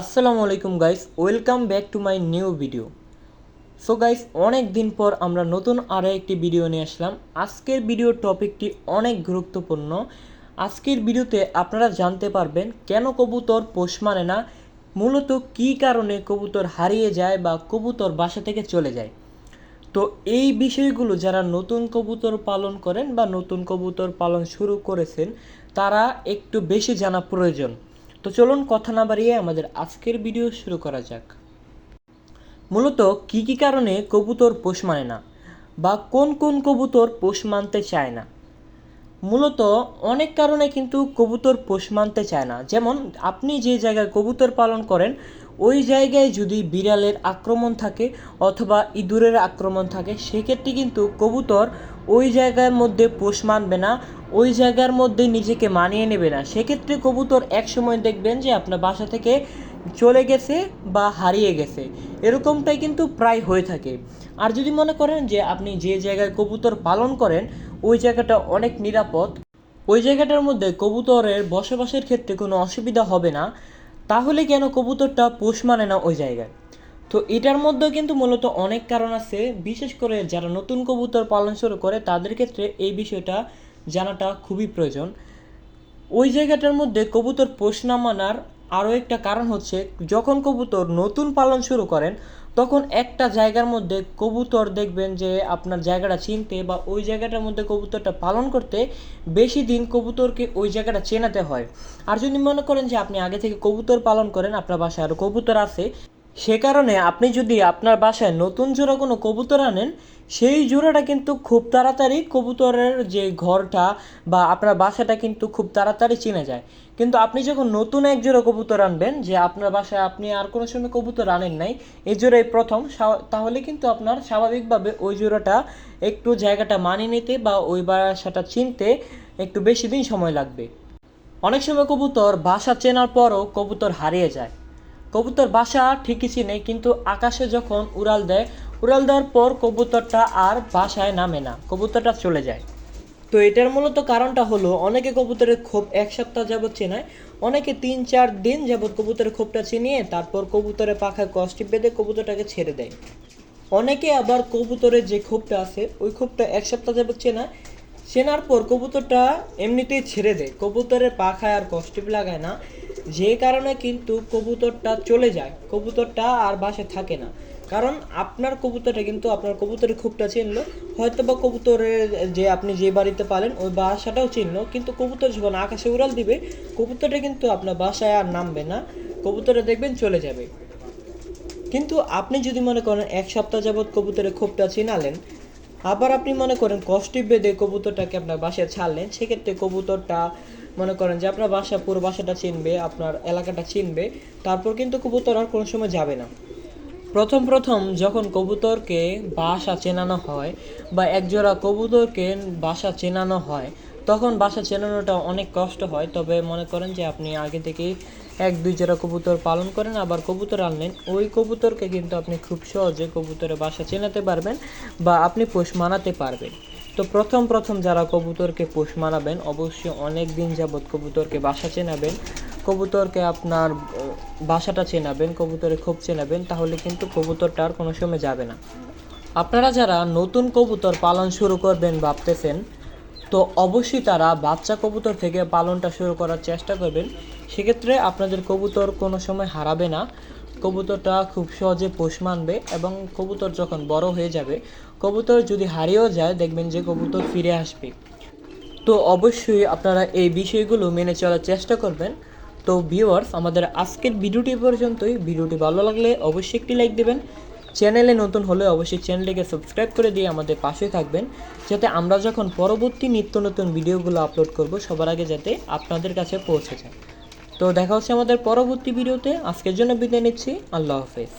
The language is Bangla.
আসসালামু আলাইকুম guys welcome back to my new video so guys অনেক দিন পর আমরা নতুন আরও একটি ভিডিও নিয়ে আসলাম। আজকের ভিডিওর টপিকটি অনেক গুরুত্বপূর্ণ। আজকের ভিডিওতে আপনারা জানতে পারবেন, কেন কবুতর পোষ মানে না, মূলত কী কারণে কবুতর হারিয়ে যায় বা কবুতর বাসা থেকে চলে যায়। তো এই বিষয়গুলো যারা নতুন কবুতর পালন করেন বা নতুন কবুতর পালন শুরু করেছেন, তারা একটু বেশি জানা প্রয়োজন। তো চলুন কথা না বাড়িয়ে আমাদের আজকের ভিডিও শুরু করা যাক। মূলত কি কি কারণে কবুতর পোষ মানে না বা কোন কোন কবুতর পোষ মানতে চায় না? মূলত অনেক কারণে কিন্তু কবুতর পোষ মানতে চায় না। যেমন আপনি যে জায়গায় কবুতর পালন করেন ওই জায়গায় যদি বিড়ালের আক্রমণ থাকে অথবা ইঁদুরের আক্রমণ থাকে, সেক্ষেত্রে কিন্তু কবুতর ওই জায়গার মধ্যে পোষ মানবে না, ওই জায়গার মধ্যে নিজেকে মানিয়ে নেবে না। সেক্ষেত্রে কবুতর এক সময় দেখবেন যে আপনার বাসা থেকে চলে গেছে বা হারিয়ে গেছে। এরকমটাই কিন্তু প্রায় হয়ে থাকে। আর যদি মনে করেন যে আপনি যে জায়গায় কবুতর পালন করেন, ওই জায়গাটা অনেক নিরাপদ। ওই জায়গাটার মধ্যে কবুতরের বসবাসের ক্ষেত্রে কোনো অসুবিধা হবে না। তাহলে কেন কবুতরটা পোষ মানে না ওই জায়গায়? তো এটার মধ্যেও কিন্তু মূলত অনেক কারণ আছে। বিশেষ করে যারা নতুন কবুতর পালন শুরু করে, তাদের ক্ষেত্রে এই বিষয়টা জানাটা খুবই প্রয়োজন। ওই জায়গাটার মধ্যে কবুতর পোষ না মানার আরও একটা কারণ হচ্ছে, যখন কবুতর নতুন পালন শুরু করেন তখন একটা জায়গার মধ্যে কবুতর দেখবেন যে আপনার জায়গাটা চিনতে বা ওই জায়গাটার মধ্যে কবুতরটা পালন করতে বেশি দিন কবুতরকে ওই জায়গাটা চেনাতে হয়। আর যদি মনে করেন যে আপনি আগে থেকে কবুতর পালন করেন, আপনার বাসায় আরও কবুতর আছে সে কারণে আপনি যদি আপনার বাসায় নতুন জোড়া কোনো কবুতর আনেন, সেই জোড়াটা কিন্তু খুব তাড়াতাড়ি কবুতরের যে ঘরটা বা আপনার বাসাটা কিন্তু খুব তাড়াতাড়ি চিনে যায়। কিন্তু আপনি যখন নতুন এক জোড়া কবুতর আনবেন, যে আপনার বাসায় আপনি আর কোনো সময় কবুতর আনেন নাই, এই জোড়াই প্রথম। তাহলে কিন্তু আপনার স্বাভাবিকভাবে ওই জোড়াটা একটু জায়গাটা মানিয়ে নিতে বা ওই বাসাটা চিনতে একটু বেশি দিন সময় লাগবে। অনেক সময় কবুতর বাসা চেনার পরও কবুতর হারিয়ে যায়। কবুতর বাসা ঠিকই চিনে, কিন্তু আকাশে যখন উড়াল দেয়, উড়াল দেওয়ার পর কবুতরটা আর বাসায় নামে না, কবুতরটা চলে যায়। তো এটার মূলত কারণটা হলো, অনেকে কবুতরের ক্ষোভ এক সপ্তাহ যাবত চেনায়, অনেকে তিন চার দিন যাবত কবুতরের ক্ষোভটা চিনিয়ে তারপর কবুতরের পাখায় কষ্টি বেঁধে কবুতরটাকে ছেড়ে দেয়। অনেকে আবার কবুতরের যে ক্ষোভটা আছে, ওই ক্ষোভটা এক সপ্তাহ যাবত চেনায়, চেনার পর কবুতরটা এমনিতেই ছেড়ে দেয়। কবুতরের পাখায় আর কষ্টিপ লাগায় না যে কারণে কিন্তু কবুতরটা চলে যায়। কবুতরটা আর বাসে থাকে না। কারণ আপনার কবুতরটা কিন্তু আপনার কবুতরের খুবটা চিনলো। হয়তো বা কবুতরের যে আপনি যে বাড়িতে পালেন, ওই বাসাটাও চিনলো। কিন্তু কবুতর যখন আকাশে উড়াল দিবে, কবুতরটা কিন্তু আপনার বাসায় আর নামবে না। কবুতরটা দেখবেন চলে যাবে। কিন্তু আপনি যদি মনে করেন এক সপ্তাহ যাবৎ কবুতরের ক্ষোভটা চিনালেন, আবার আপনি মনে করেন কষ্টি বেঁধে কবুতরটাকে আপনার বাসায় ছাড়লেন, সেক্ষেত্রে কবুতরটা মনে করেন যে আপনার বাসা, পুরো বাসাটা চিনবে, আপনার এলাকাটা চিনবে, তারপর কিন্তু কবুতর আর কোনো সময় যাবে না। প্রথম প্রথম যখন কবুতরকে বাসা চেনানো হয় বা একজোড়া কবুতরকে বাসা চেনানো হয়, তখন বাসা চেনানোটা অনেক কষ্ট হয়। তবে মনে করেন যে আপনি আগে থেকেই এক, দুই জোড়া কবুতর পালন করেন, আবার কবুতর আনলেন। ওই কবুতরকে কিন্তু আপনি খুব সহজে কবুতরের বাসা চেনাতে পারবেন বা আপনি পোষ মানাতে পারবেন। তো প্রথম প্রথম যারা কবুতরকে পোষ মানাবেন অবশ্যই অনেক দিন যাবৎ কবুতরকে বাসা চেনাবেন। কবুতরকে আপনার বাসাটা চেনাবেন কবুতরে খুব চেনাবেন, তাহলে কিন্তু কবুতরটা আর কোনো সময় যাবে না। আপনারা যারা নতুন কবুতর পালন শুরু করবেন ভাবতেছেন, তো অবশ্যই তারা বাচ্চা কবুতর থেকে পালনটা শুরু করার চেষ্টা করবেন। সেক্ষেত্রে আপনাদের কবুতর কোনো সময় হারাবে না। কবুতরটা খুব সহজে পোষ মানবে এবং কবুতর যখন বড় হয়ে যাবে, কবুতর যদি হারিয়েও যায়, দেখবেন যে কবুতর ফিরে আসবে। তো অবশ্যই আপনারা এই বিষয়গুলো মেনে চলার চেষ্টা করবেন। তো ভিউয়ার্স আমাদের আজকের ভিডিওটি পর্যন্তই। ভিডিওটি ভালো লাগলে অবশ্যই একটি লাইক দেবেন। চ্যানেলে নতুন হলে অবশ্যই চ্যানেলটিকে সাবস্ক্রাইব করে দিয়ে আমাদের পাশে থাকবেন, যাতে আমরা যখন পরবর্তী নিত্য নতুন ভিডিওগুলো আপলোড করব, সবার আগে যাতে আপনাদের কাছে পৌঁছে যায়। তো দেখা হচ্ছে আমাদের পরবর্তী ভিডিওতে। আজকের জন্য বিদায় নিচ্ছি। আল্লাহ হাফেজ।